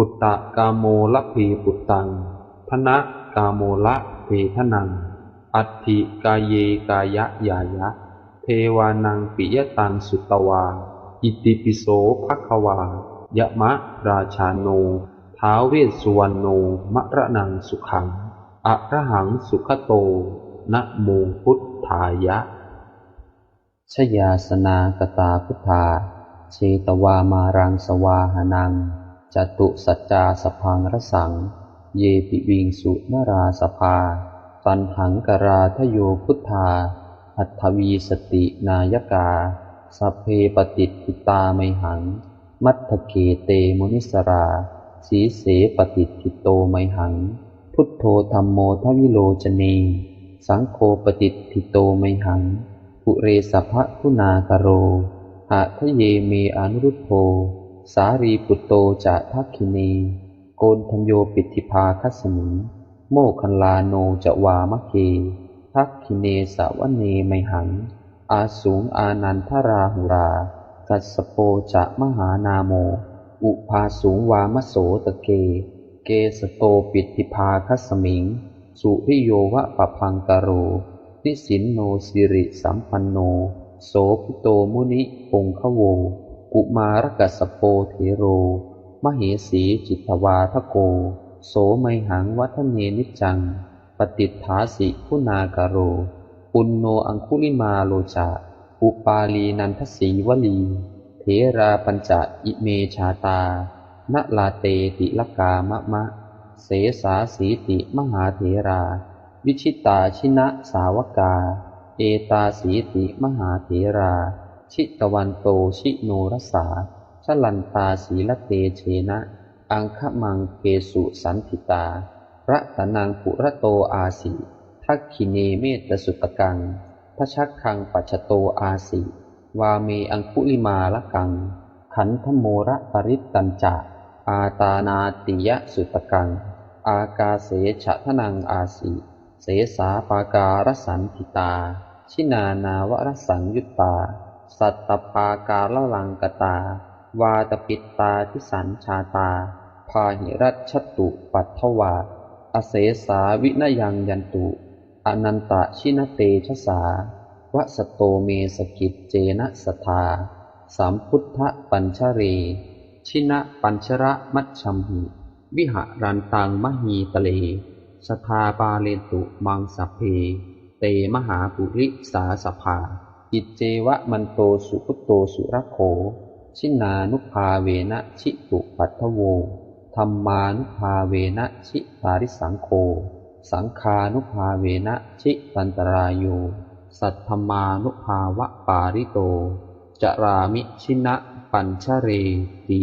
ปุตตะกาโมละพีปุตตังพนะกาโมละเพทนัง อัตถิกายเยกายะยายะ เทวานังปิยตังสุตวา อิติปิโสภควายะมะราชาโน ท้าวเวสสุวรรณโนมะระนังสุขังอะระหังสุขโต นะโมพุทธายะ ชยาสนากตาพุทธาเชตวามารังสวาหานัง จตุสัจจาสพังรสัง เยปิวิงสุนราสภา ตันหังกราทโยพุทธา อัตถวีสตินายกาสเพปฏิทิตาไมหัง มัทเกเตมุนิสรา สีเสปฏิทิโตไมหัง พุทโธธรรมโมทวิโลจเน สังโฆปฏิทิโตไมหัง ปุเรสัพพะคุณากโรหะทะเยเมอนุรุโธ สารีปุตโตจะทักขินี โกนทัญโยปิติภาคัสมิงโมคันลาโนจะวามะเกทักขิเนสาวเนไมหัง อาสูงอานันทราหุรากัสสโปจะมหานาโม อุภาสูงวามโสตะเก เกสโตปิติภาคัสมิง สุริโยวะปะพังกโรนิสินโนสิริสัมปันโน โสพิโตมุนิปงคโว กุมารกัสโปเทโร มเหสีจิตวาทโก โสไมหังวัฒเนนิจัง ปฏิฐาสิคุณากโร ปุณโนอังคุลิมาโลจาอุปาลีนันทสีวลีเถราปัญจอิเมชาตานลาเตติลกามะมะ เสสาสีติมหาเถรา วิชิตาชินะสาวกา เอตาสีติมหาเถรา ชิตวันโตชิโนรสาชลันตาสีละเตเชนะ อังคมังเกสุสันติตาระตนังปุระโตอาสีทักขิเนเมตสุตกังพชักคังปัจโตอาสีวาเมอังคุลิมาละกัง ขันธโมระปริตตัญจะอาตานาติยะสุตกัง อากาเสฉะทนังอาสีเสสาปาการสันติตา ชินานาวรสังยุตตา สัตตปาการลังกตา วาตปิตตาทิสันชาตา พาหิรัชตุปัทถวา อเสสาวินยังยันตุ อนันตชินเตชะสาวะสโตเมสกิจเจนะสทาสามพุทธปัญชเร ชินะปัญชระมัชชัมหิวิหารันตังมหีตะเล สทาปาเลตุมังสัพเพ เตมหาปุริสาสภา อิจเจวะมันโตสุพุโตสุรโข ชินานุภาเวนะชิตุปัทโวธรรมานุภาเวนะชิปาริสังโค สังคานุภาเวนะชิตันตรายโย สัทธมานุภาวะปาริโต จรามิชินะปัญชเรติ